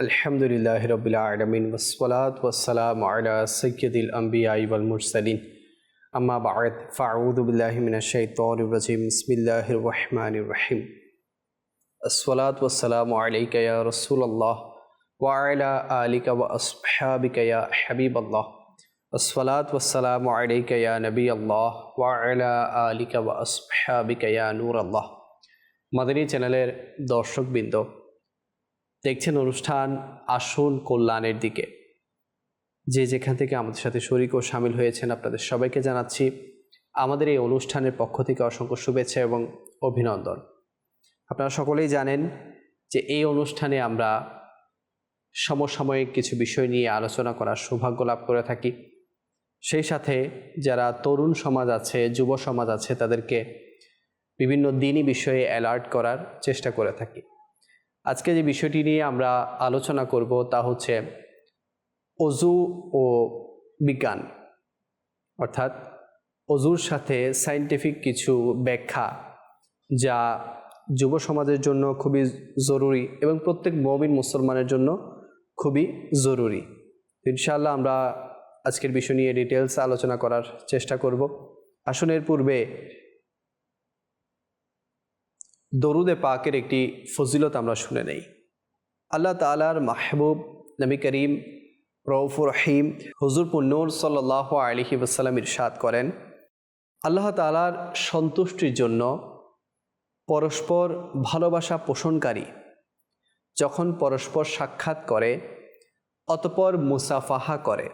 আলহামদুলিল্লাহ রবিল আলমিন ওসলাত ওসালাম আলা সৈয়দুল আম্বিয়াই ওয়াল মুরসালিন আম্মা বাদ ফাউদুবিল্লাহ মিনাশাইতরিম ইসমিল্লাহ রহমান রহিম আসসালাত ওসালাম আলাইকয়া রসুল্লাহ ওয়ালা আলিকা ওয়া আসহাবিকয়া হাবিব আল্লাহ আসসালাত ওসালাম আলাইকয়া নবী আল্লাহ ওয়ালা আলিকা ওয়া আসহাবিকয়া নূর আল্লাহ মাদানী চ্যানেলের দর্শকবৃন্দ দেখছেন অনুষ্ঠান আসুন কল্যাণের দিকে। যে যেখান থেকে আমাদের সাথে শরিক ও সামিল হয়েছেন আপনাদের সবাইকে জানাচ্ছি, আমাদের এই অনুষ্ঠানের পক্ষ থেকে অসংখ্য শুভেচ্ছা এবং অভিনন্দন। আপনারা সকলেই জানেন যে এই অনুষ্ঠানে আমরা সমসাময়িক কিছু বিষয় নিয়ে আলোচনা করার সৌভাগ্য লাভ করে থাকি। সেই সাথে যারা তরুণ সমাজ আছে, যুব সমাজ আছে, তাদেরকে বিভিন্ন দিনই বিষয়ে অ্যালার্ট করার চেষ্টা করে থাকি। আজকে যে বিষয়টি নিয়ে আমরা আলোচনা করব তা হচ্ছে অজু ও বিজ্ঞান, অর্থাৎ অজুর সাথে সাইন্টিফিক কিছু ব্যাখ্যা যা যুব সমাজের জন্য খুবই জরুরি এবং প্রত্যেক মবিন মুসলমানের জন্য খুবই জরুরি। ইনশাআল্লাহ আমরা আজকের বিষয় নিয়ে ডিটেলস আলোচনা করার চেষ্টা করব। আসনের পূর্বে দরুদে পাকের একটি ফজিলত আমরা শুনে নেই। আল্লাহ তালার মাহবুব নবী করিম রৌফুর রহিম হুজুর পুন্নুর সাল্লাহ আলহি ওসাল্লাম ইরশাদ করেন, আল্লাহ তালার সন্তুষ্টির জন্য পরস্পর ভালোবাসা পোষণকারী যখন পরস্পর সাক্ষাৎ করে, অতপর মুসাফাহা করে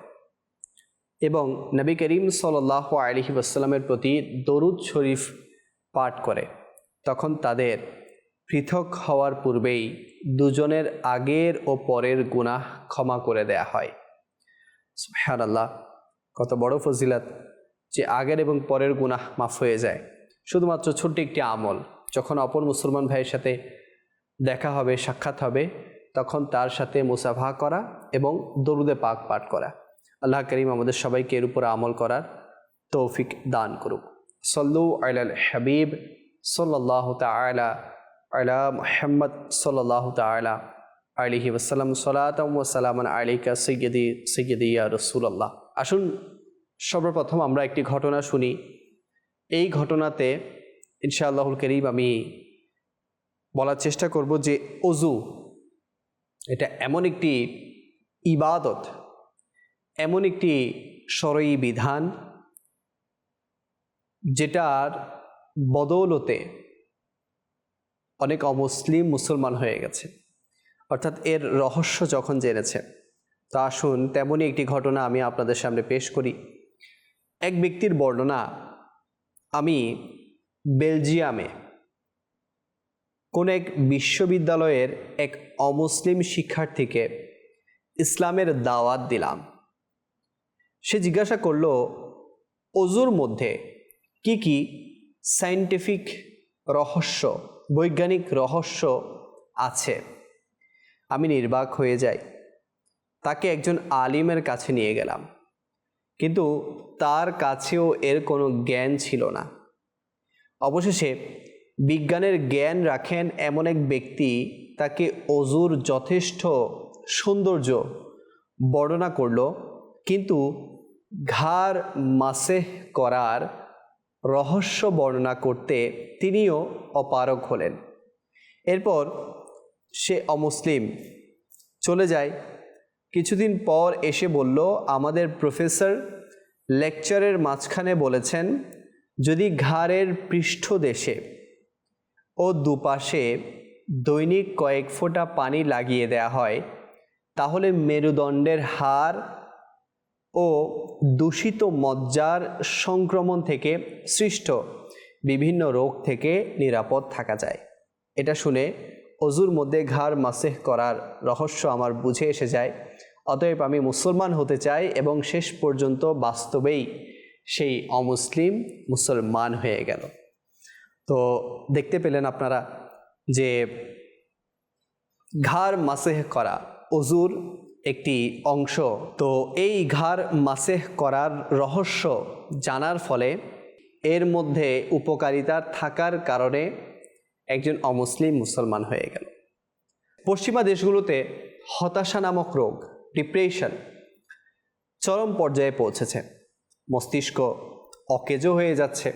এবং নবী করিম সাল্লাহ আলহি ওসাল্লামের প্রতি দরুদ শরীফ পাঠ করে। তখন তাদের পৃথক হওয়ার পূর্বেই দুজনের আগের ও পরের গুনাহ ক্ষমা করে দেয়া হয়। হ্যাঁ আল্লাহ কত বড় ফজিলাত যে আগের এবং পরের গুনাহ মাফ হয়ে যায়। শুধুমাত্র ছোট্ট একটি আমল, যখন অপর মুসলমান ভাইয়ের সাথে দেখা হবে, সাক্ষাৎ হবে, তখন তার সাথে মুসাফা করা এবং দরুদে পাক পাঠ করা। আল্লাহ করিম আমাদের সবাইকে এর উপর আমল করার তৌফিক দান করুক। সল্লু আল হাবিব। সাল্লাহ তালা আলা মোহাম্মদ সাল্লাহ তালা আলিহি ওসালাম সালাতাম ওসালামান আলিকা সৈয়দি সৈয়দিয়া রসুল্লাহ আসুন, সর্বপ্রথম আমরা একটি ঘটনা শুনি। এই ঘটনাতে ইনশাআল্লাহুল করিম আমি বলার চেষ্টা করব যে অজু এটা এমন একটি ইবাদত, এমন একটি সরই বিধান যেটার বদৌলতে অনেক অমুসলিম মুসলমান হয়ে গেছে। অর্থাৎ এর রহস্য যখন জেনেছে, তা আসুন তেমনই একটি ঘটনা আমি আপনাদের সামনে পেশ করি। এক ব্যক্তির বর্ণনা, আমি বেলজিয়ামে কোন এক বিশ্ববিদ্যালয়ের এক অমুসলিম শিক্ষার্থীকে ইসলামের দাওয়াত দিলাম। সে জিজ্ঞাসা করল, অজুর মধ্যে কি কি সাইন্টিফিক রহস্য, বৈজ্ঞানিক রহস্য আছে। আমি নির্বাক হয়ে যাই। তাকে একজন আলিমের কাছে নিয়ে গেলাম। কিন্তু তার কাছেও এর কোনো জ্ঞান ছিল না। অবশেষে বিজ্ঞানের জ্ঞান রাখেন এমন এক ব্যক্তি তাকে অজুর যথেষ্ট সৌন্দর্য বর্ণনা করল, কিন্তু ঘাড় মাসেহ করার রহস্য বর্ণনা করতে তিনিও অপারক হলেন। এরপর সে অমুসলিম চলে যায়। কিছুদিন পর এসে বলল, আমাদের প্রফেসর লেকচারের মাঝখানে বলেছেন, যদি ঘাড়ের পৃষ্ঠদেশে ও দুপাশে দৈনিক কয়েক ফোঁটা পানি লাগিয়ে দেয়া হয়, তাহলে মেরুদণ্ডের হার ও দূষিত মজ্জার সংক্রমণ থেকে সৃষ্ট বিভিন্ন রোগ থেকে নিরাপদ থাকা যায়। এটা শুনে অজুর মধ্যে ঘাড় মাসেহ করার রহস্য আমার বুঝে এসে যায়। অতএব আমি মুসলমান হতে চাই এবং শেষ পর্যন্ত বাস্তবেই সেই অমুসলিম মুসলমান হয়ে গেল। তো দেখতে পেলেন আপনারা যে ঘাড় মাসেহ করা অজুর একটি অংশ। তো এই ঘাড় মাসেহ করার রহস্য জানার ফলে এর মধ্যে উপকারিতা থাকার কারণে একজন অমুসলিম মুসলমান হয়ে গেল। পশ্চিমা দেশগুলোতে হতাশা নামক রোগ, ডিপ্রেশন চরম পর্যায়ে পৌঁছেছে। মস্তিষ্ক অকেজো হয়ে যাচ্ছে।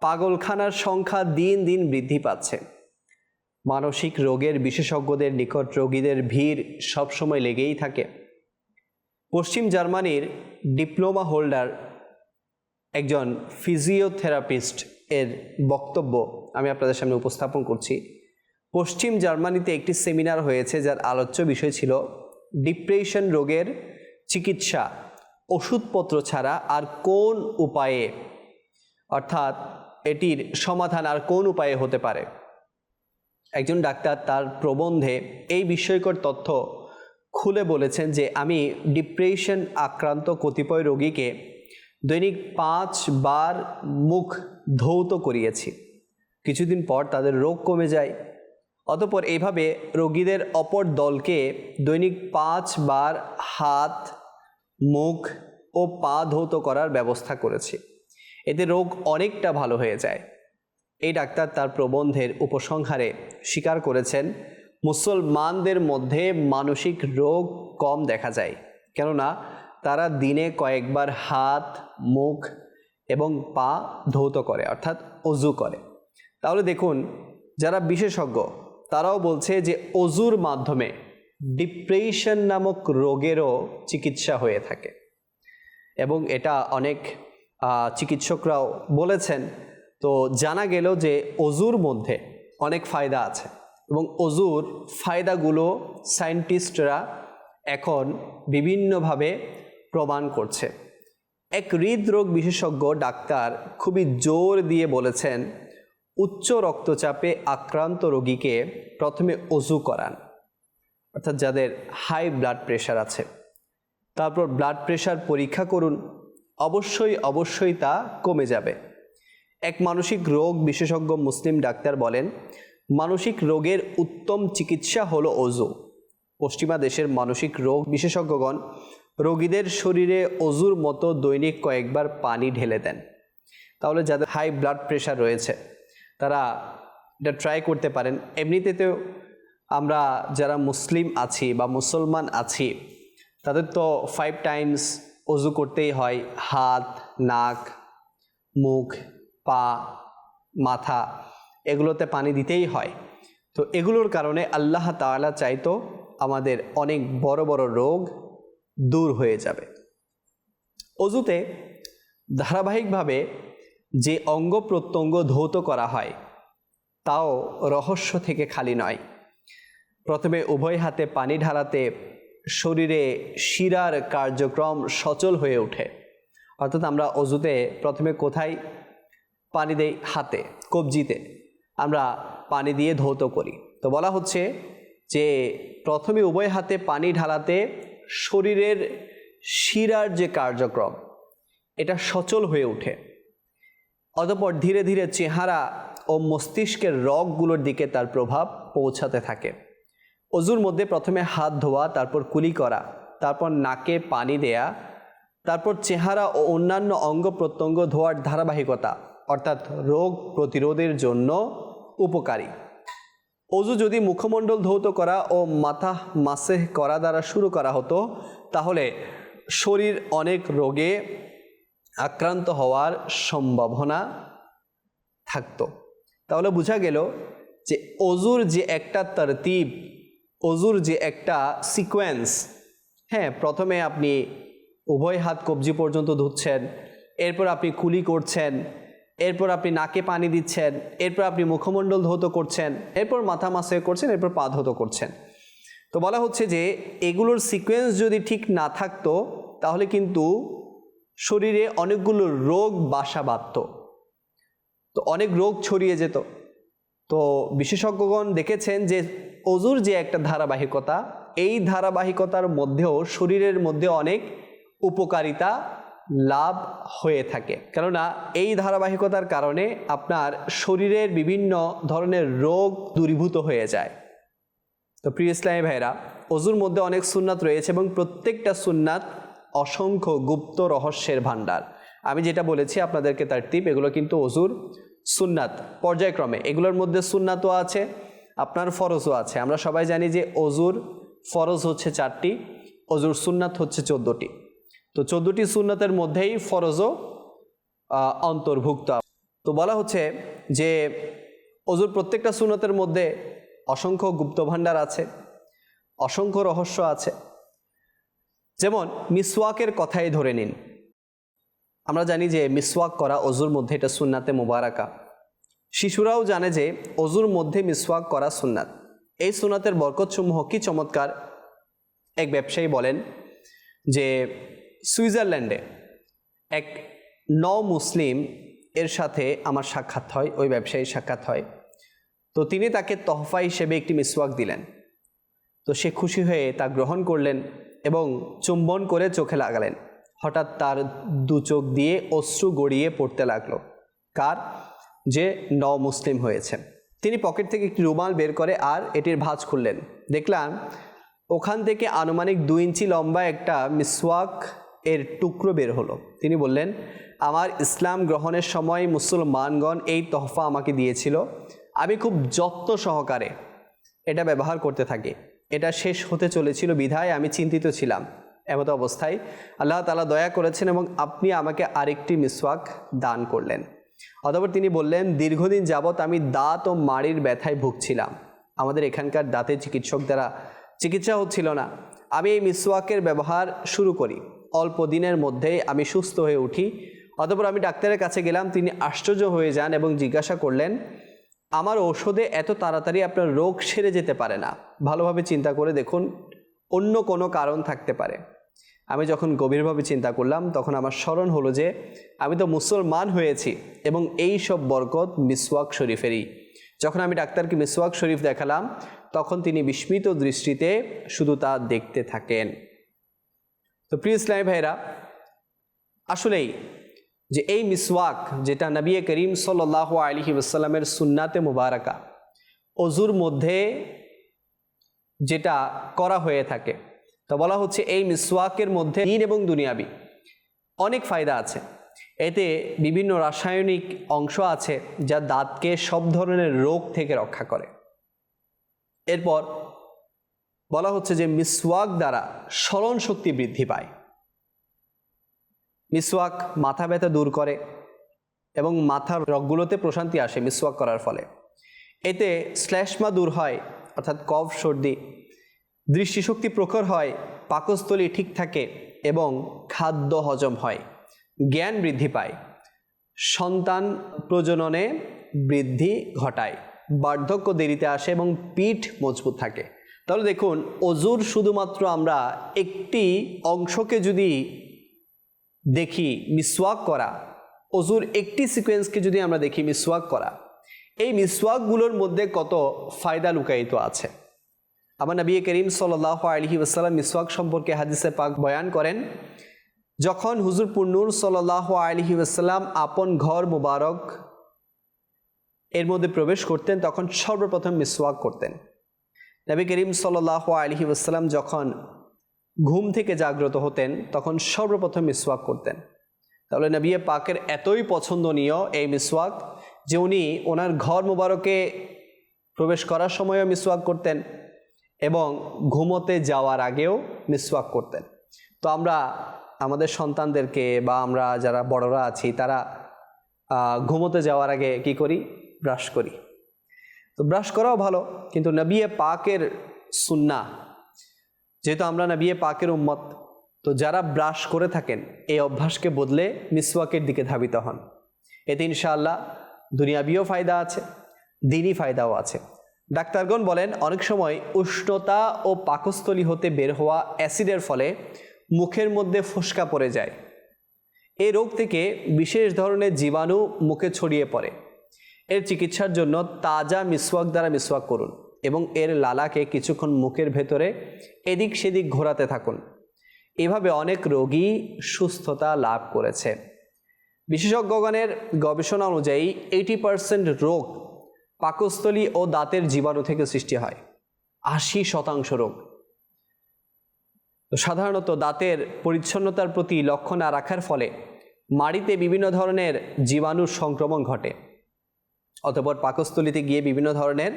পাগলখানার সংখ্যা দিন দিন বৃদ্ধি পাচ্ছে। মানসিক রোগের বিশেষজ্ঞদের নিকট রোগীদের ভিড় সবসময় লেগেই থাকে। পশ্চিম জার্মানির ডিপ্লোমা হোল্ডার একজন ফিজিওথেরাপিস্ট এর বক্তব্য আমি আপনাদের সামনে উপস্থাপন করছি। পশ্চিম জার্মানিতে একটি সেমিনার হয়েছে যার আলোচ্য বিষয় ছিল ডিপ্রেশন রোগের চিকিৎসা, ওষুধপত্র ছাড়া আর কোন উপায়ে? অর্থাৎ এটির সমাধান আর কোন উপায়ে হতে পারে? একজন ডাক্তার তার প্রবন্ধে এই বিস্ময়কর তথ্য খুলে বলেছেন যে আমি ডিপ্রেশন আক্রান্ত কতিপয় রোগীকে দৈনিক পাঁচ বার মুখ ধৌত করিয়েছি। কিছুদিন পর তাদের রোগ কমে যায়। অতপর এইভাবে রোগীদের অপর দলকে দৈনিক পাঁচ বার হাত, মুখ ও পা ধৌত করার ব্যবস্থা করেছি। এতে রোগ অনেকটা ভালো হয়ে যায়। এই ডাক্তার তার প্রবন্ধের উপসংহারে স্বীকার করেছেন, মুসলমানদের মধ্যে মানসিক রোগ কম দেখা যায়, কেননা তারা দিনে কয়েকবার হাত, মুখ এবং পা ধৌত করে, অর্থাৎ অজু করে। তাহলে দেখুন, যারা বিশেষজ্ঞ, তারাও বলছে যে অজুর মাধ্যমে ডিপ্রেশন নামক রোগেরও চিকিৎসা হয়ে থাকে। এবং এটা অনেক চিকিৎসকরাও বলেছেন তো জানা গেল যে অজুর মধ্যে অনেক ফায়দা আছে এবং অজুর ফায়দাগুলো সায়েন্টিস্টরা এখন বিভিন্নভাবে প্রমাণ করছে। এক হৃদরোগ বিশেষজ্ঞ ডাক্তার খুবই জোর দিয়ে বলেছেন, উচ্চ রক্তচাপে আক্রান্ত রোগীকে প্রথমে অজু করান। অর্থাৎ যাদের হাই ব্লাড প্রেশার আছে। তারপর ব্লাড প্রেশার পরীক্ষা করুন। অবশ্যই অবশ্যই তা কমে যাবে। এক মানসিক রোগ বিশেষজ্ঞ মুসলিম ডাক্তার বলেন, মানসিক রোগের উত্তম চিকিৎসা হলো অজু পশ্চিমা দেশের মানসিক রোগ বিশেষজ্ঞগণ রোগীদের শরীরে অজুর মতো দৈনিক কয়েকবার পানি ঢেলে দেন। তাহলে যাদের হাই ব্লাড প্রেশার রয়েছে, তারা এটা ট্রাই করতে পারেন। এমনিতে তো আমরা যারা মুসলিম আছি বা মুসলমান আছি, তাদের তো ফাইভ টাইমস অজু করতেই হয়, হাত, নাক, মুখ পা, মাথা এগুলোতে পানি দিতেই হয়। তো এগুলোর কারণে আল্লাহ তাআলা চাইতো আমাদের অনেক বড় বড় রোগ দূর হয়ে যাবে। অজুতে ধারাবাহিকভাবে যে অঙ্গ প্রত্যঙ্গ ধৌত করা হয়, তাও রহস্য থেকে খালি নয়। প্রথমে উভয় হাতে পানি ঢালাতে শরীরে শিরার কার্যক্রম সচল হয়ে ওঠে। অর্থাৎ আমরা অজুতে প্রথমে কোথায় পানি দেই হাতে, কবজিতে। আমরা পানি দিয়ে ধৌত করি। তো বলা হচ্ছে যে প্রথমে উভয় হাতে পানি ঢালাতে শরীরের শিরার যে কার্যক্রম, এটা সচল হয়ে ওঠে। অতপর ধীরে ধীরে চেহারা ও মস্তিষ্কের রগগুলোর দিকে তার প্রভাব পৌঁছাতে থাকে। অজুর মধ্যে প্রথমে হাত ধোয়া, তারপর কুলি করা, তারপর নাকে পানি দেয়া, তারপর চেহারা ও অন্যান্য অঙ্গ প্রত্যঙ্গ ধোয়ার ধারাবাহিকতা অর্থাৎ রোগ প্রতিরোধের জন্য উপকারী। অজু যদি মুখমণ্ডল ধৌত করা ও মাথা মাসে করা দ্বারা শুরু করা হতো, তাহলে শরীর অনেক রোগে আক্রান্ত হওয়ার সম্ভাবনা থাকত। তাহলে বোঝা গেল যে অজুর যে একটা তরতিব, অজুর যে একটা সিকোয়েন্স হ্যাঁ প্রথমে আপনি উভয় হাত কবজি পর্যন্ত ধুচ্ছেন, এরপর আপনি কুলি করছেন এরপর আপনি নাকে পানি দিচ্ছেন, এরপর আপনি মুখমণ্ডল ধৌত করছেন, এরপর মাথা মাসে করছেন, এরপর পা ধৌত করছেন। তো বলা হচ্ছে যে এগুলোর সিকোয়েন্স যদি ঠিক না থাকতো, তাহলে কিন্তু শরীরে অনেকগুলো রোগ বাসা বাঁধত। তো অনেক রোগ ছড়িয়ে যেত। তো বিশেষজ্ঞগণ দেখেছেন যে অজুর যে একটা ধারাবাহিকতা, এই ধারাবাহিকতার মধ্যেও শরীরের মধ্যে অনেক উপকারিতা লাভ হয়ে থাকে। কেননা এই ধারাবাহিকতার কারণে আপনার শরীরের বিভিন্ন ধরনের রোগ দূরীভূত হয়ে যায়। তো প্রিয় ইসলামী ভাইরা অজুর মধ্যে অনেক সুন্নাত রয়েছে এবং প্রত্যেকটা সুন্নাত অসংখ্য গুপ্ত রহস্যের ভাণ্ডার। আমি যেটা বলেছি আপনাদেরকে তার টিপ, এগুলো কিন্তু অজুর সুন্নাত। পর্যায়ক্রমে এগুলোর মধ্যে সুন্নাতও আছে, আপনার ফরজও আছে। আমরা সবাই জানি যে অজুর ফরজ হচ্ছে চারটি, অজুর সুন্নাত হচ্ছে চোদ্দোটি। তো চোদ্দোটি সুন্নাতের মধ্যেই ফরজও অন্তর্ভুক্ত। তো বলা হচ্ছে যে অজুর প্রত্যেকটা সুন্নতের মধ্যে অসংখ্য গুপ্তভাণ্ডার আছে, অসংখ্য রহস্য আছে। যেমন মিসওয়াকের কথাই ধরে নিন। আমরা জানি যে মিসওয়াক করা অজুর মধ্যে এটা সুন্নাতে মোবারাকা। শিশুরাও জানে যে অজুর মধ্যে মিসওয়াক করা সুন্নাত। এই সুন্নাতের বরকতসমূহ কি চমৎকার? এক ব্যবসায়ী বলেন যে সুইজারল্যান্ডে এক ন মুসলিম এর সাথে আমার সাক্ষাৎ হয়, ওই ব্যবসায়ীর সাক্ষাৎ হয়। তো তিনি তাকে তহফা হিসেবে একটি মিসওয়াক দিলেন। তো সে খুশি হয়ে তা গ্রহণ করলেন এবং চুম্বন করে চোখে লাগালেন। হঠাৎ তার দু চোখ দিয়ে অশ্রু গড়িয়ে পড়তে লাগল। কার? যে ন মুসলিম হয়েছে। তিনি পকেট থেকে একটি রুমাল বের করে আর এটির ভাঁজ খুললেন। দেখলাম ওখান থেকে আনুমানিক দু ইঞ্চি লম্বা একটা মিসওয়াক এর টুকরো বের হলো। তিনি বললেন, আমার ইসলাম গ্রহণের সময় মুসলমানগণ এই তহফা আমাকে দিয়েছিল। আমি খুব যত্ন সহকারে এটা ব্যবহার করতে থাকি। এটা শেষ হতে চলেছিল বিধায় আমি চিন্তিত ছিলাম। এমত অবস্থায় আল্লাহ তালা দয়া করেছেন এবং আপনি আমাকে আরেকটি মিসওয়াক দান করলেন। অতপর তিনি বললেন, দীর্ঘদিন যাবৎ আমি দাঁত ও মাড়ির ব্যথায় ভুগছিলাম। আমাদের এখানকার দাঁতের চিকিৎসক দ্বারা চিকিৎসা হচ্ছিল না। আমি এই মিসওয়াকের ব্যবহার শুরু করি। অল্প দিনের মধ্যেই আমি সুস্থ হয়ে উঠি। অতপর আমি ডাক্তারের কাছে গেলাম, তিনি আশ্চর্য হয়ে যান এবং জিজ্ঞাসা করলেন, আমার ঔষধে এত তাড়াতাড়ি আপনার রোগ সেরে যেতে পারে না। ভালোভাবে চিন্তা করে দেখুন, অন্য কোনো কারণ থাকতে পারে। আমি যখন গভীরভাবে চিন্তা করলাম, তখন আমার স্মরণ হলো যে, আমি তো মুসলমান হয়েছি এবং এই সব বরকত মিসওয়াক শরীফেরই। যখন আমি ডাক্তারকে মিসওয়াক শরীফ দেখালাম, তখন তিনি বিস্মিত দৃষ্টিতে শুধু তা দেখতে থাকেন। তো প্রিয় ইসলামী ভাইরা আসলেই যে এই মিসওয়াক যেটা নবী করিম সাল্লাহ আলহি ওসাল্লামের সুন্নাতে মুবারাকা অজুর মধ্যে যেটা করা হয়ে থাকে, তো বলা হচ্ছে এই মিসওয়াকের মধ্যে দিন এবং দুনিয়াবি অনেক ফায়দা আছে। এতে বিভিন্ন রাসায়নিক অংশ আছে যা দাঁতকে সব ধরনের রোগ থেকে রক্ষা করে। এরপর বলা হচ্ছে যে মিসওয়াক দ্বারা স্মরণ শক্তি বৃদ্ধি পায়। মিসওয়াক মাথা ব্যথা দূর করে এবং মাথার রগগুলোতে প্রশান্তি আসে মিসওয়াক করার ফলে। এতে শ্লেষ্মা দূর হয়, অর্থাৎ কফ, সর্দি, দৃষ্টিশক্তি প্রখর হয়, পাকস্থলী ঠিক থাকে এবং খাদ্য হজম হয়, জ্ঞান বৃদ্ধি পায়, সন্তান প্রজননে বৃদ্ধি ঘটায়, বার্ধক্য দেরিতে আসে এবং পিঠ মজবুত থাকে। তাহলে দেখুন, অজুর শুধুমাত্র আমরা একটি অংশকে যদি দেখি, মিসওয়াক করা, অজুর একটি সিকোয়েন্সকে যদি আমরা দেখি, মিসওয়াক করা, এই মিসওয়াকগুলোর মধ্যে কত ফায়দা লুকায়িত আছে? আমার নবী করিম সাল্লাহ আলহি ওসাল্লাম মিসওয়াক সম্পর্কে হাদিসে পাক বয়ান করেন, যখন হুজুর পুন্নুর সাল্লাহ আলহি ওসাল্লাম আপন ঘর মুবারক এর মধ্যে প্রবেশ করতেন, তখন সর্বপ্রথম মিসওয়াক করতেন। নবী করিম সাল্লাহ আলহি ওসাল্লাম যখন ঘুম থেকে জাগ্রত হতেন, তখন সর্বপ্রথম মিসওয়াক করতেন। তাহলে নবী পাকের এতই পছন্দনীয় এই মিসওয়াক যে উনি ওনার ঘর মুবারকে প্রবেশ করার সময়ও মিসওয়াক করতেন এবং ঘুমোতে যাওয়ার আগেও মিসওয়াক করতেন। তো আমরা আমাদের সন্তানদেরকে বা আমরা যারা বড়রা আছি, তারা ঘুমোতে যাওয়ার আগে কি করি? ব্রাশ করি। তো ব্রাশ করাও ভালো, কিন্তু নবিয়ে পাকের সুন্না, যেহেতু আমরা নবিয়ে পাকের উম্মত, তো যারা ব্রাশ করে থাকেন, এই অভ্যাসকে বদলে মিসওয়াকের দিকে ধাবিত হন। এতে ইনশাআল্লাহ দুনিয়াবিও ফায়দা আছে, দিনই ফায়দাও আছে। ডাক্তারগণ বলেন, অনেক সময় উষ্ণতা ও পাকস্থলী হতে বের হওয়া অ্যাসিডের ফলে মুখের মধ্যে ফোসকা পড়ে যায়। এই রোগ থেকে বিশেষ ধরনের জীবাণু মুখে ছড়িয়ে পড়ে। এর চিকিৎসার জন্য তাজা মিসওয়াক দ্বারা মিসওয়াক করুন এবং এর লালাকে কিছুক্ষণ মুখের ভেতরে এদিক সেদিক ঘোরাতে থাকুন। এভাবে অনেক রোগী সুস্থতা লাভ করেছে। বিশেষজ্ঞগণের গবেষণা অনুযায়ী এইটি পার্সেন্ট রোগ পাকস্থলী ও দাঁতের জীবাণু থেকে সৃষ্টি হয়। আশি শতাংশ রোগ। সাধারণত দাঁতের পরিচ্ছন্নতার প্রতি লক্ষ্য না রাখার ফলে মাড়িতে বিভিন্ন ধরনের জীবাণুর সংক্রমণ ঘটে। অতপর পাকস্থলীতে গিয়ে বিভিন্ন ধরনের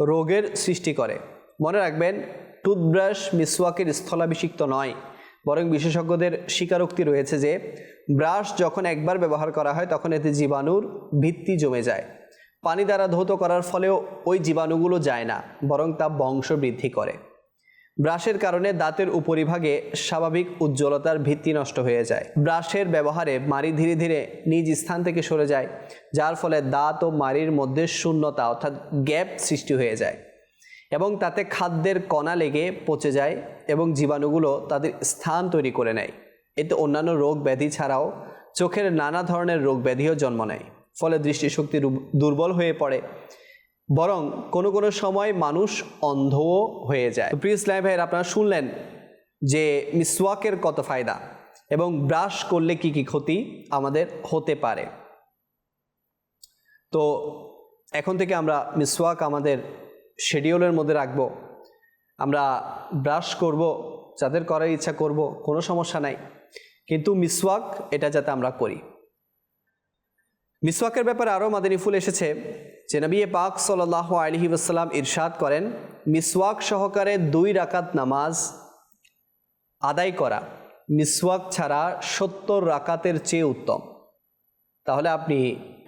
রোগের সৃষ্টি করে। মনে রাখবেন, টুথব্রাশ মিসওয়াকের স্থলাভিষিক্ত নয়, বরং বিশেষজ্ঞদের স্বীকারোক্তি রয়েছে যে, ব্রাশ যখন একবার ব্যবহার করা হয়, তখন এতে জীবাণুর ভিত্তি জমে যায়। পানি দ্বারা ধৌত করার ফলেও ওই জীবাণুগুলো যায় না, বরং তা বংশ বৃদ্ধি করে। ব্রাশের কারণে দাঁতের উপরিভাগে স্বাভাবিক উজ্জ্বলতার ভিত্তি নষ্ট হয়ে যায়। ব্রাশের ব্যবহারে মাড়ি ধীরে ধীরে নিজ স্থান থেকে সরে যায়, যার ফলে দাঁত ও মাড়ির মধ্যে শূন্যতা অর্থাৎ গ্যাপ সৃষ্টি হয়ে যায় এবং তাতে খাদ্যের কণা লেগে পচে যায় এবং জীবাণুগুলো তাদের স্থান তৈরি করে নেয়। এতে অন্যান্য রোগ ব্যাধি ছাড়াও চোখের নানা ধরনের রোগ ব্যাধিও জন্ম নেয়, ফলে দৃষ্টিশক্তি দুর্বল হয়ে পড়ে বরং কোনো কোনো সময় মানুষ অন্ধও হয়ে যায়। তো প্রিয় ইসলাম ভাইয়ের, আপনারা শুনলেন যে মিসওয়াকের কত ফায়দা এবং ব্রাশ করলে কি কি ক্ষতি আমাদের হতে পারে। তো এখন থেকে আমরা মিসওয়াক আমাদের শিডিউলের মধ্যে রাখব। আমরা ব্রাশ করব, যাদের করার ইচ্ছা করব, কোনো সমস্যা নাই। কিন্তু মিসওয়াক এটা যাতে আমরা করি। মিসওয়াকের ব্যাপারে আরও মাদানী ফুল এসেছে যে নবী পাক সাল্লাহ আলহি ওসাল্লাম ইরশাদ করেন, মিসওয়াক সহকারে দুই রাকাত নামাজ আদায় করা। মিসওয়াক ছাড়া সত্তর রাকাতের চেয়ে উত্তম। তাহলে আপনি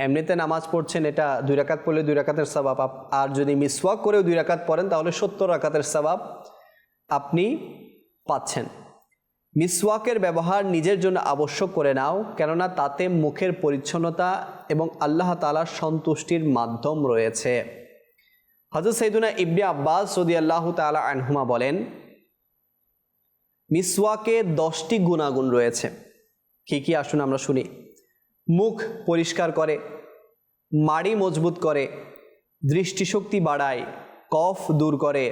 এমনিতে নামাজ পড়ছেন, এটা দুই রাকাত পড়লে দুই রাকাতের সবাব আর যদি মিসওয়াক করেও দুই রাকাত পড়েন, তাহলে সত্তর রাকাতের সবাব আপনি পাচ্ছেন। মিসওয়াকের ব্যবহার নিজের জন্য আবশ্যক করে নাও, কেননা তাতে মুখের পরিচ্ছন্নতা এবং আল্লাহ তালার সন্তুষ্টির মাধ্যম রয়েছে। হজরত সৈদুনা ইবনে আব্বাস সদি আল্লাহ তালা আনহুমা বলেন, মিসওয়াকে দশটি গুণাগুণ রয়েছে। কী কী? আসুন আমরা শুনি। মুখ পরিষ্কার করে, মাড়ি মজবুত করে, দৃষ্টিশক্তি বাড়ায়, কফ দূর করে,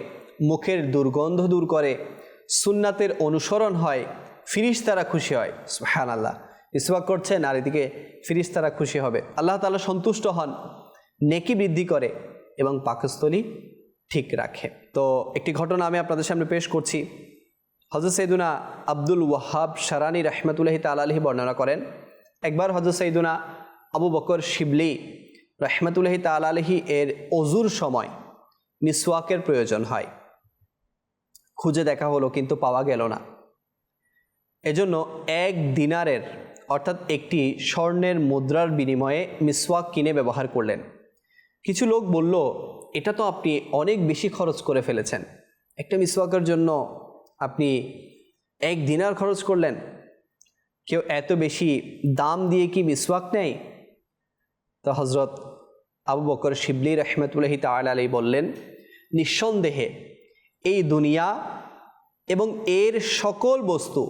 মুখের দুর্গন্ধ দূর করে সুন্নাতের অনুসরণ হয়, ফিরিস্তারা খুশি হয়। হ্যাঁ আল্লাহ ইসবাক করছেন আর এদিকে ফিরিস্তারা খুশি হবে। আল্লাহ তালা সন্তুষ্ট হন, নেকি বৃদ্ধি করে এবং পাকস্থলী ঠিক রাখে। তো একটি ঘটনা আমি আপনাদের সামনে পেশ করছি। হজরত সৈদুনা আব্দুল ওয়াহাব সারানি রহমতুল্লাহি তালাহি বর্ণনা করেন, একবার হজরত সৈদুনা আবু বকর শিবলি রহমতুল্লাহি তালাহি এর অজুর সময় মিসওয়াকের প্রয়োজন হয়। খুঁজে দেখা হলো, কিন্তু পাওয়া গেল না। এজন্য এক দিনারের, অর্থাৎ একটি স্বর্ণের মুদ্রার বিনিময়ে মিসওয়াক কিনে ব্যবহার করলেন। কিছু লোক বলল, এটা তো আপনি অনেক বেশি খরচ করে ফেলেছেন। একটা মিসওয়াকের জন্য আপনি এক দিনার খরচ করলেন। কেউ এত বেশি দাম দিয়ে কি মিসওয়াক নেই তো হজরত আবু বকর শিবলি রহমতুল্লাহি তাল আলী বললেন, নিঃসন্দেহে এই দুনিয়া এবং এর সকল বস্তু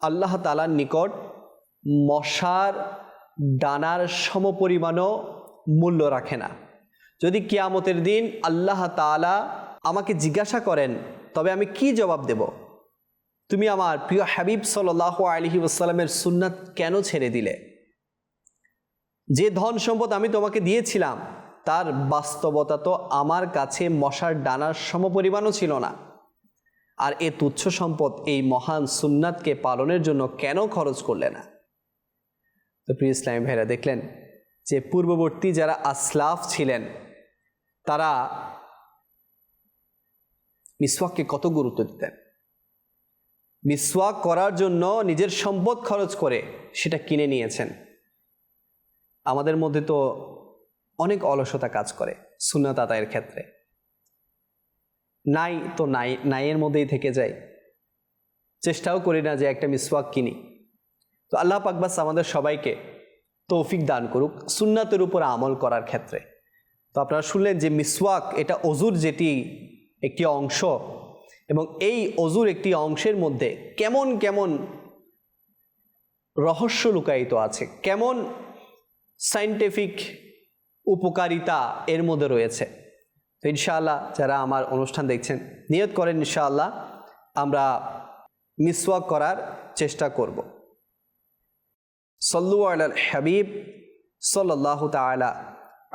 আল্লাহ তালার নিকট মশার ডানার সমপরিমাণও মূল্য রাখে না। যদি কিয়ামতের দিন আল্লাহ তালা আমাকে জিজ্ঞাসা করেন, তবে আমি কি জবাব দেব? তুমি আমার প্রিয় হাবিব সাল্লাহ আলহি ওসাল্লামের সুন্নাত কেন ছেড়ে দিলে? যে ধন সম্পদ আমি তোমাকে দিয়েছিলাম তার বাস্তবতা তো আমার কাছে মশার ডানার সমপরিমাণও ছিল না। আর এ তুচ্ছ সম্পদ এই মহান সুন্নাতকে পালনের জন্য কেন খরচ করলে না? তো প্রিয় ইসলামী ভাইরা, দেখলেন যে পূর্ববর্তী যারা আসলাফ ছিলেন, তারা মিসওয়াককে কত গুরুত্ব দিতেন? মিসওয়াক করার জন্য নিজের সম্পদ খরচ করে সেটা কিনে নিয়েছেন। আমাদের মধ্যে তো অনেক অলসতা কাজ করে সুন্নাত আদায়ের ক্ষেত্রে। নাই তো নাই, নাইয়ের মধ্যেই থেকে যায়। চেষ্টাও করি না যে একটা মিসওয়াক কিনি। তো আল্লাহ পাকবাস আমাদের সবাইকে তৌফিক দান করুক সুন্নাতের উপর আমল করার ক্ষেত্রে। তো আপনারা শুনলেন যে মিসওয়াক এটা অজুর যেটি একটি অংশ এবং এই অজুর একটি অংশের মধ্যে কেমন কেমন রহস্য লুকায়িত আছে, কেমন সাইন্টিফিক উপকারিতা এর মধ্যে রয়েছে। তো ইনশাআল্লাহ যারা আমার অনুষ্ঠান দেখছেন, নিয়ত করেন ইনশাআল্লাহ আমরা মিসওয়াক করার চেষ্টা করব। সল্লু আল হাবিব সাল্লাহ তালা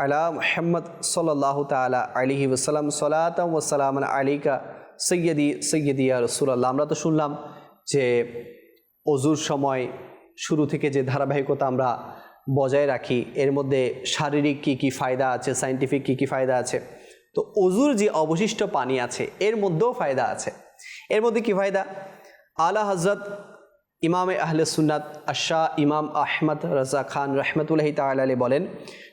আলা মোহাম্মদ সাল্লাহ তালা আলিহি ওসালাম সালাতাম ওসালাম আলিকা সৈয়দি সৈয়দিয়া রসুল্লাহ আমরা তো শুনলাম যে অজুর সময় শুরু থেকে যে ধারাবাহিকতা আমরা বজায় রাখি। এর মধ্যে শারীরিক কী কী ফায়দা আছে সাইন্টিফিক কী কী ফায়দা আছে? তো অজুর যে অবশিষ্ট পানি আছে, এর মধ্যেও ফায়দা আছে। এর মধ্যে কি ফায়দা? আলা হজরত ইমাম আহলে সুন্নাত আশা ইমাম আহমদ রাজা খান রহমতুল্লাহি তালি বলেন,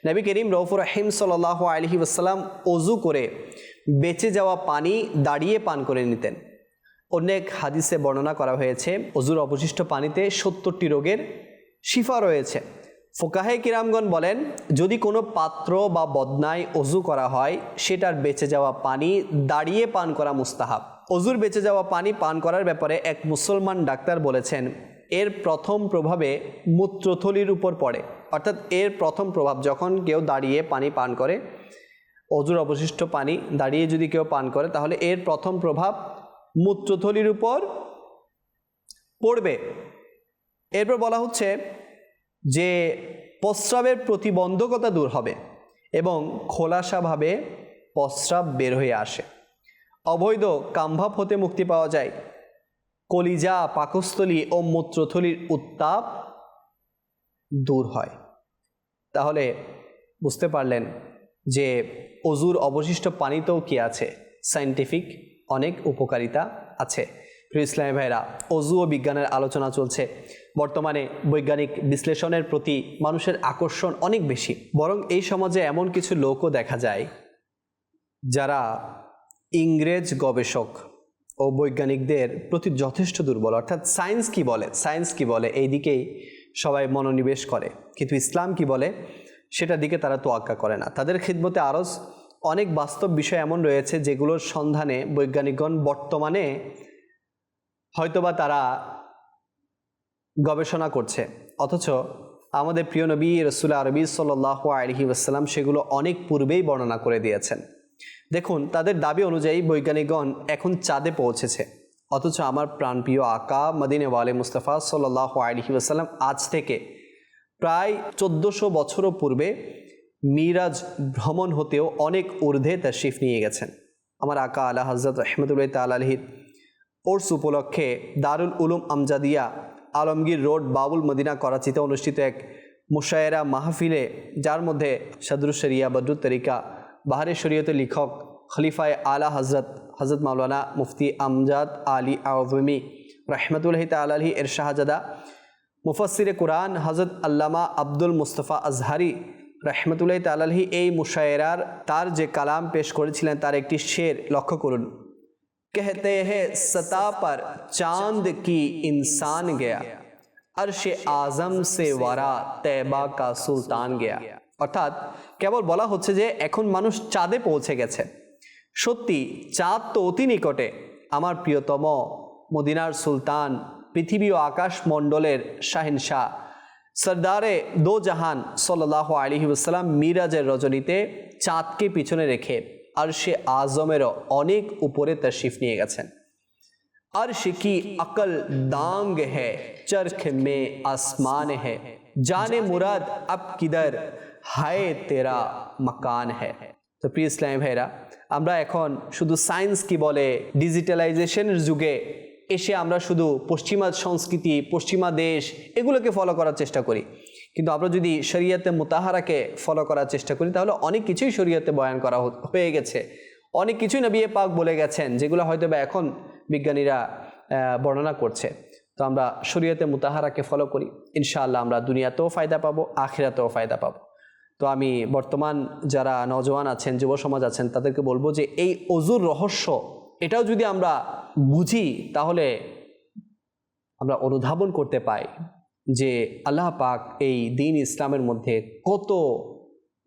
নবী করিম রৌফুর রহিম সাল আলহি ওসাল্লাম অজু করে বেঁচে যাওয়া পানি দাঁড়িয়ে পান করে নিতেন। অনেক হাদিসে বর্ণনা করা হয়েছে, অজুর অবশিষ্ট পানিতে সত্তরটি রোগের শিফা রয়েছে। ফোকাহে কিরামগণ বলেন, যদি কোনো পাত্র বা বদনায় অজু করা হয়, সেটার বেঁচে যাওয়া পানি দাঁড়িয়ে পান করা মুস্তাহাব। অজুর বেঁচে যাওয়া পানি পান করার ব্যাপারে এক মুসলমান ডাক্তার বলেছেন, এর প্রথম প্রভাবে মূত্রথলির উপর পড়ে। অর্থাৎ এর প্রথম প্রভাব, যখন কেউ দাঁড়িয়ে পানি পান করে, অজুর অবশিষ্ট পানি দাঁড়িয়ে যদি কেউ পান করে, তাহলে এর প্রথম প্রভাব মূত্রথলির উপর পড়বে। এরপর বলা হচ্ছে যে প্রস্রাবের প্রতিবন্ধকতা দূর হবে এবং খোলাসাভাবে প্রস্রাব বের হয়ে আসে। অবৈধ কামভাব হতে মুক্তি পাওয়া যায়। কলিজা, পাকস্থলী ও মূত্রথলির উত্তাপ দূর হয়। তাহলে বুঝতে পারলেন যে অজুর অবশিষ্ট পানিতেও কি আছে? সাইন্টিফিক অনেক উপকারিতা আছে। প্রিয় ইসলামী ভাইরা, অজু ও বিজ্ঞানের আলোচনা চলছে। বর্তমানে বৈজ্ঞানিক বিশ্লেষণের প্রতি মানুষের আকর্ষণ অনেক বেশি, বরং এই সমাজে এমন কিছু লোকও দেখা যায় যারা ইংরেজ গবেষক ও বৈজ্ঞানিকদের প্রতি যথেষ্ট দুর্বল। অর্থাৎ সায়েন্স কি বলে? সায়েন্স কি বলে? এই দিকেই সবাই মনোনিবেশ করে। কিন্তু ইসলাম কি বলে? সেটার দিকে তারা তোয়াক্কা করে না। তাদের খিদমতে আরজ অনেক বাস্তব বিষয় এমন রয়েছে যেগুলোর সন্ধানে বৈজ্ঞানিকগণ বর্তমানে হয়তোবা তারা গবেষণা করছে। অথচ আমাদের প্রিয় নবী রসুল আরবি সাল্লাহ আলহি আসসালাম সেগুলো অনেক পূর্বেই বর্ণনা করে দিয়েছেন। দেখুন, তাদের দাবি অনুযায়ী বৈজ্ঞানিকগণ এখন চাঁদে পৌঁছেছে। অথচ আমার প্রাণপ্রিয় আকা মদিনে ওয়ালে মুস্তাফা সাল্লাহ আলহি আসসালাম আজ থেকে প্রায় চোদ্দোশো বছরও পূর্বে মিরাজ ভ্রমণ হতেও অনেক ঊর্ধ্বে তার শিফ নিয়ে গেছেন। আমার আকা আলা হজরত রহমতুল্লাহ তাল আলহির ওর্স উপলক্ষে দারুল উলুম আমজাদিয়া আলমগীর রোড, বাবুল মদিনা করাচিতে অনুষ্ঠিত এক মুশায়েরা মাহফিলে, যার মধ্যে সাদরুল শরিয়া বদরুল তরিকা, বাহারে শরীয়তের লেখক খলিফায় আলা হজরত হজরত মাওলানা মুফতি আমজাদ আলী আউমি রহমতুল্লাহ তালি এর শাহজাদা মুফসিরে কোরআন হজরত আল্লামা আব্দুল মুস্তফা আজহারি রহমতুল্লাহ তালাহি এই মুশায়রার তার যে কালাম পেশ করেছিলেন তার একটি শের লক্ষ্য করুন। कहते हैं सता पर चांद की इंसान गया अर्श आजम से वारा तैबा का সুলতান গেয়া অর্থাৎ কেবল বলা হচ্ছে যে এখন মানুষ চাঁদে পৌঁছে গেছে সত্যি চাঁদ তো অতি নিকটে আমার প্রিয়তম মদিনার সুলতান পৃথিবী ও আকাশ মণ্ডলের শাহিনশাহ সর্দারে দো জাহান সাল্লাহ আলহি আসসালাম মিরাজের রজনীতে চাঁদকে পিছনে রেখে আরশে আজমেরও অনেক উপরে তশরিফ নিয়ে গেছেন अर्श की अकल दांग है चरख में आसमान है जाने मुराद अब किधर হায় তেরা মাকান হ্যাঁ তো প্রিয় ইসলাম ভাইরা আমরা এখন শুধু সায়েন্স কি বলে ডিজিটালাইজেশনের যুগে এসে আমরা শুধু পশ্চিমা সংস্কৃতি পশ্চিমা দেশ এগুলোকে ফলো করার চেষ্টা করি কিন্তু আমরা যদি শরীয়তে মোতাহারাকে ফলো করার চেষ্টা করি, তাহলে অনেক কিছুই শরীয়তে বয়ান করা হয়ে গেছে। অনেক কিছুই নবী পাক বলে গেছেন, যেগুলো হয়তো বা এখন বিজ্ঞানীরা বর্ণনা করছে। তো আমরা শরীয়তে মুতাহারাকে ফলো করি, ইনশাআল্লাহ আমরা দুনিয়াতেও ফায়দা পাবো, আখিরাতেও ফায়দা পাবো। তো আমি বর্তমান যারা নজওয়ান আছেন, যুব সমাজ আছেন, তাদেরকে বলব যে এই অজুর রহস্য, এটাও যদি আমরা বুঝি, তাহলে আমরা অনুধাবন করতে পাই। যে আল্লাহ পাক এই দিন ইসলামের মধ্যে কত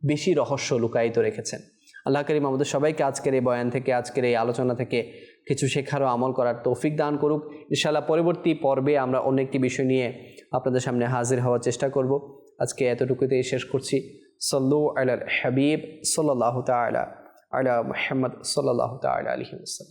বেশি রহস্য লুকায়িত রেখেছেন। আল্লাহ করিম আমাদের সবাইকে আজকের এই বয়ান থেকে, আজকের এই আলোচনা থেকে কিছু শেখারও আমল করার তৌফিক দান করুক। ইনশাআল্লাহ পরবর্তী পর্বে আমরা অন্য একটি বিষয় নিয়ে আপনাদের সামনে হাজির হওয়ার চেষ্টা করব। আজকে এতটুকুতেই শেষ করছি। সল্লু আল হাবিব সাল্লাহ তালা আলা মোহাম্মদ সাল্লাহ তালা আলহিম